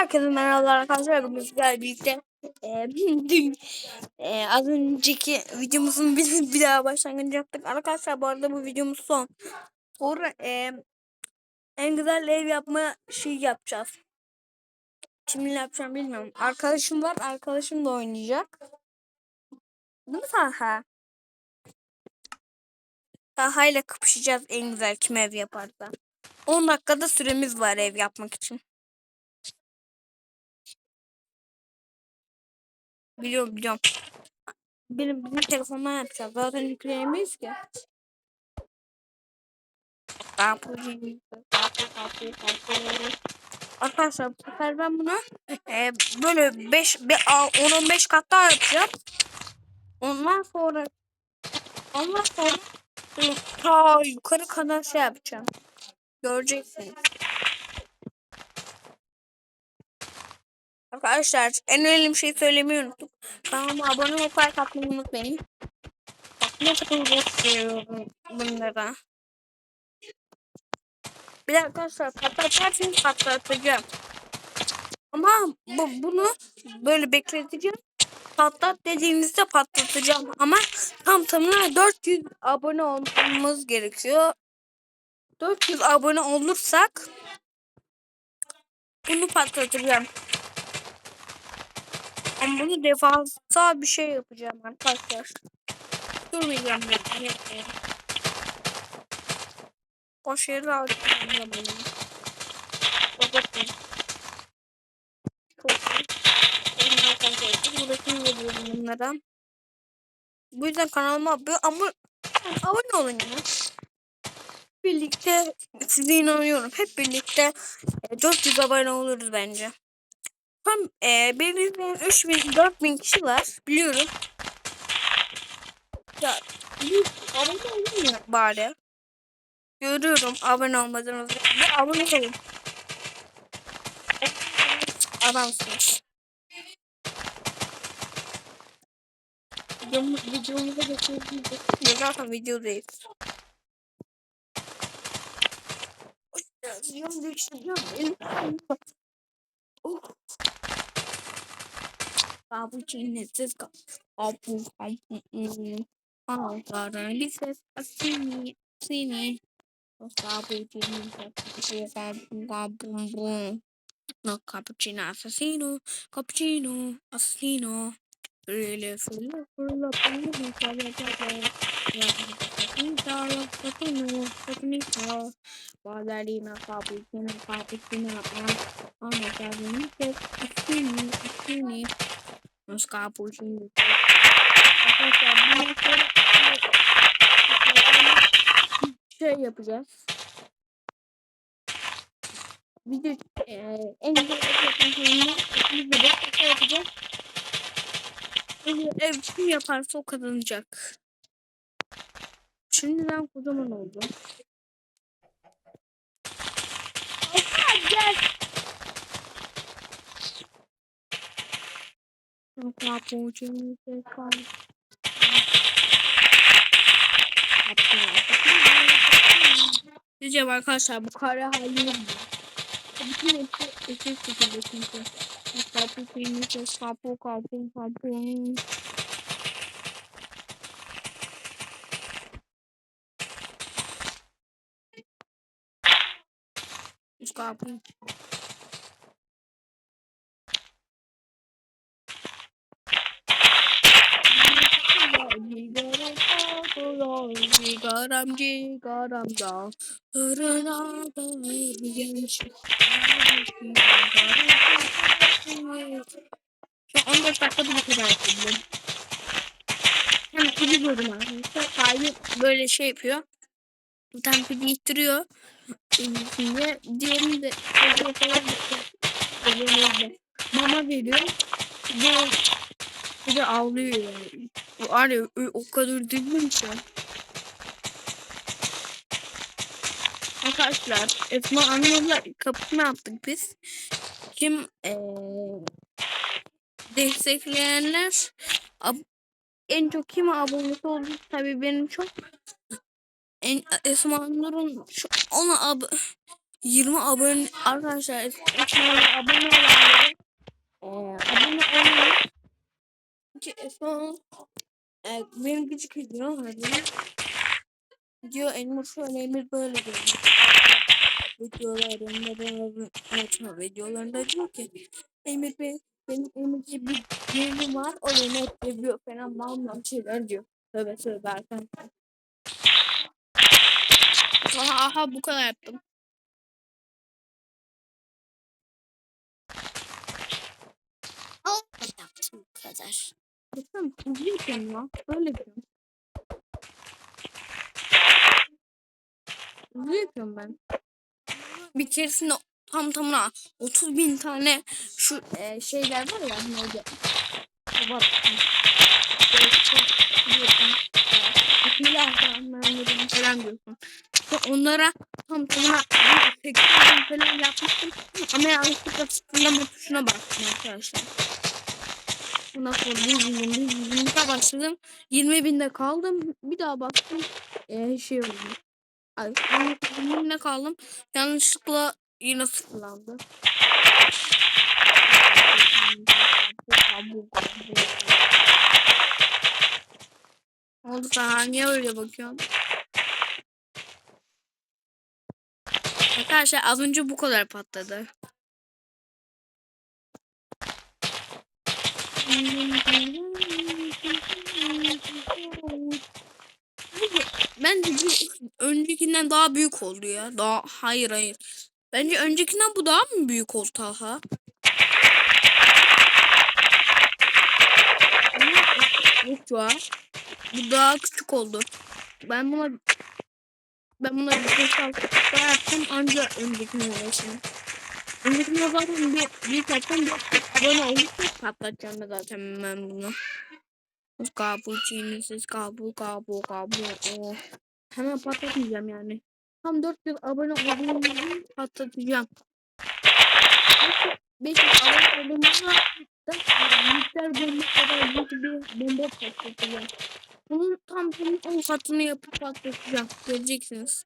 Herkese merhabalar arkadaşlar. Bugün sizlerle birlikte e, dün e, az önceki videomuzun bir, bir daha başlangıcı yaptık. Arkadaşlar bu arada bu videomuz son. Sonra e, en güzel ev yapma şey yapacağız. Kiminle yapacağım bilmiyorum. Arkadaşım var. Arkadaşım da oynayacak. Değil mi Taha? Taha ile kapışacağız en güzel kim ev yaparsa. 10 dakikada süremiz var ev yapmak için. Biliyorum biliyorum. Benim bizim telefondan yapacağız. Zaten yükleyemeyiz ki. Arkadaşlar bu sefer ben bunu e, böyle 5 10-15 kat daha yapacağım. Ondan sonra ondan sonra böyle ta yukarı kadar şey yapacağım. Göreceksiniz. Arkadaşlar en önemli şey söylemeyi unuttuk. Kanalıma abone olup like atmayı unutmayın. Bak ne seviyorum bunlara. Bir de arkadaşlar patlatırsınız patlatacağım. Ama bu, bunu böyle bekleteceğim. Patlat dediğinizde patlatacağım. Ama tam tamına 400 abone olmamız gerekiyor. 400 abone olursak bunu patlatacağım. Ama bunu defansa bir şey yapacağım arkadaşlar. Durmayacağım ben. Boş yere alacağım benim. Bakın. Çok iyi. Buradakini veriyorum bunlara. Bu yüzden kanalıma abone ama abone olun ya. Birlikte size inanıyorum. Hep birlikte 400 abone oluruz bence. Tam e, benim izleyen 3000 4000 kişi var biliyorum. Ya abone olun ya bari. Görüyorum abone olmadığınızı. Bir abone olun. Adamsınız. Videomu, videomuza geçelim. Zaten videodayız. Videomu değiştireceğim. बाबूजी ने जिसका बाबू this हाँ कारण सीनी सीनी बाबूजी ने बाबू No, cappuccino assassino, cappuccino assassino. Really full of full of full of full of Ballerina cappuccino cappuccino Ankara'nın ses asini asini Nos cappuccino Arkadaşlar şey yapacağız. Video e, en güzel yapan sonunda biz de şey yapacağız. Ev kim yaparsa o kazanacak. Şimdiden kocaman oldu. Gel. Cappuccino Diyeceğim arkadaşlar bu kare halini bütün hepsi eşit şekilde çünkü. Kapı kıymışı kapı kapı kapı. Kapı. Cigaram cigaram da Hırına da genç Şu 14 dakikada bu kadar yapabilirim. Hem pili bölüm arkadaşlar. Böyle şey yapıyor. Bir tane pili ittiriyor. Şimdi diğerini de mama veriyor. Bu bir de ağlıyor yani. Var ya o kadar üzüldüm ki. Arkadaşlar Esma Anıl'la kapışma yaptık biz. Kim ee, destekleyenler? En çok kime abonesi oldu? Tabii benim çok. En Esma Nur'un ona ab 20 abone arkadaşlar kanala abone olanları e, abone olmayı ki son e, benim küçük videom var. Diyor Elmur şöyle Emir böyle diyor videolarında açma videolarında diyor ki Emir Bey benim Emir'de bir yerim var o beni etkiliyor falan mal mal şeyler diyor. Tövbe tövbe arkadaşlar aha, aha bu kadar yaptım. Yaptım bu kadar. Bakın yapıyorum ya böyle hızlı yapıyorum ben bir keresinde tam tamına 30 bin tane şu e, şeyler var ya neydi? Var. Bismillahirrahmanirrahim falan diyorsun. İşte onlara tam tamına 80 bin falan yapmıştım. Ama yanlışlıkla tıklama tuşuna bastım arkadaşlar. Ondan sonra bir daha başladım. 20 binde kaldım. Bir daha bastım. Ee, şey oldu. Ay, 20 binde kaldım. Yanlışlıkla yine sıfırlandı. Ne oldu sana? Niye öyle bakıyorsun? Arkadaşlar az önce bu kadar patladı. Bence bu öncekinden daha büyük oldu ya. Daha hayır hayır. Bence öncekinden bu daha mı büyük oldu Taha? Yok ya. Bu daha küçük oldu. Ben buna ben buna bir şey daha yaptım ancak öncekine ulaşayım. Öncekine zaten bir, bir takım bir abone olursa patlatacağım da zaten ben bunu. Cappuccino, siz kabu kabu kabu. Oh. Hemen patlatmayacağım yani. Tam 4 yıl abone olduğumda patlatacağım. 5 yıl abone olduğumda da miktar bölümü kadar büyük bir bomba patlatacağım. Bunun tam bunun 10 katını yapıp patlatacağım. Göreceksiniz.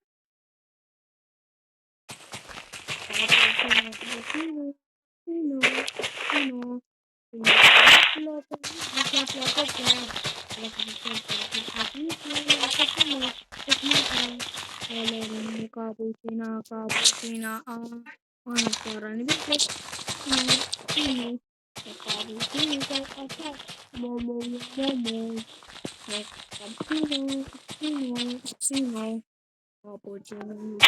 Latina, Latina, Ana Korani Bebek, ini, ini, sekali ini, kata, momo, momo, sekali ini, ini, ini, apa jenis,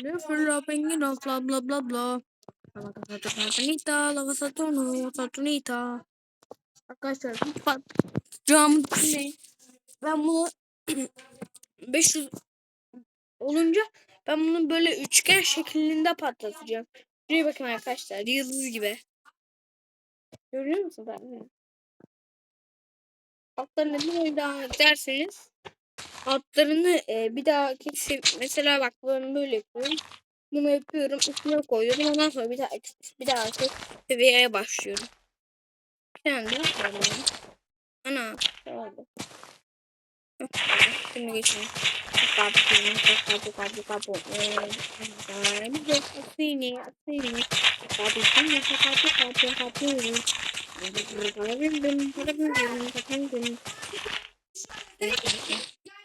developing, you know, blah blah blah blah. Laga satu Satunita, laga satu nu, Arkadaşlar lütfen camın dinleyin. Ben bunu 500 olunca ben bunu böyle üçgen şeklinde patlatacağım. Şuraya bakın arkadaşlar yıldız gibi. Görüyor musunuz abi? Altlarına bir daha derseniz altlarını e, bir daha mesela bak bunu böyle yapıyorum. Bunu yapıyorum üstüne koyuyorum ondan sonra bir daha bir daha seviyeye başlıyorum. kendim söyleyeyim. Ana. Şöyle. Şimdi geçelim.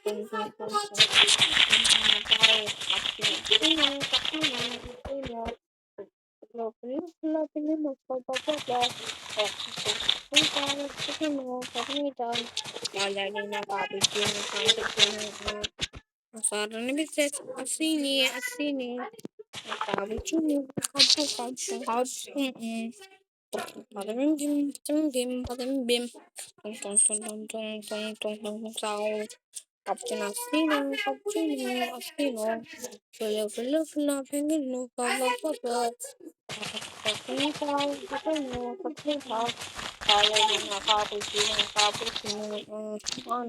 Thank you. صار نبتت الصيني الصيني طابوتشوني خبو خبو خبو Badabim bim, badabim bim, badabim bim. Tung tung tung tung tung tung tung tung tung. Captain Astino, Captain Astino. Filo filo filo fingin no, papa papa. Captain Astino, Captain Astino. College నా పాపకి నా పాపకి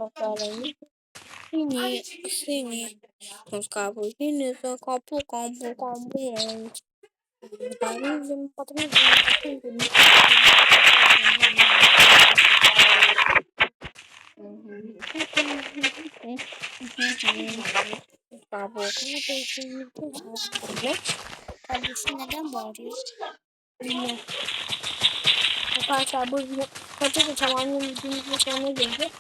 నా college Sini, sini. Os cabos, sini, só copo, copo, copo. Aí, não pode me ver. Cabo, como que eu tenho que fazer? Tá de cima da morte. Arkadaşlar bu kaçı da tamamen videomuzun sonuna geldi.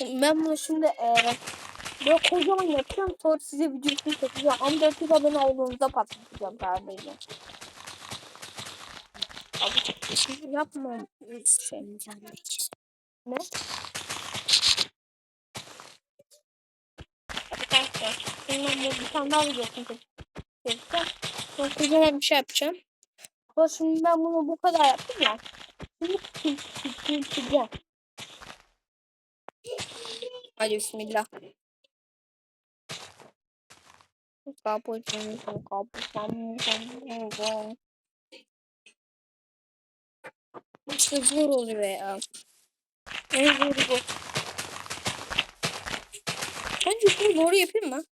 Ben bunu şimdi eee böyle kocaman yapacağım sonra size videosunu çekeceğim. Ama 400 abone olduğunuzda patlatacağım kardeşim. Abi yapmam şey. Ne? Arkadaşlar şimdi ben bu- bir tane daha videosunu çekeceğim. Sonra kocaman bir şey yapacağım. Ama şimdi ben bunu bu kadar yaptım ya. Şimdi küçülteceğim. Hadi bismillah. Kapuçin, kapuçin, İşte zor oluyor ya. En zoru bu. Bence şunu doğru yapayım mı?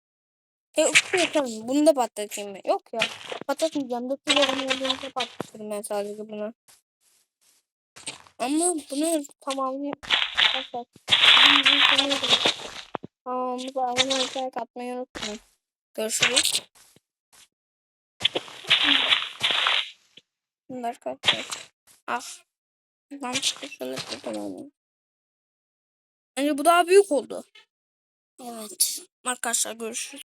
E, şu yapalım. Bunu da patlatayım mı? Yok ya. Patlatmayacağım. Da kulağımı olduğunda patlatırım ben sadece bunu. Ama bunu patlat. Tamam. Bu abone olmayı katmayı unutmayın. Görüşürüz. Bunlar kaçacak. Ah. Yanlışlıkla şöyle yapalım. Bence bu daha büyük oldu. Evet. Arkadaşlar görüşürüz.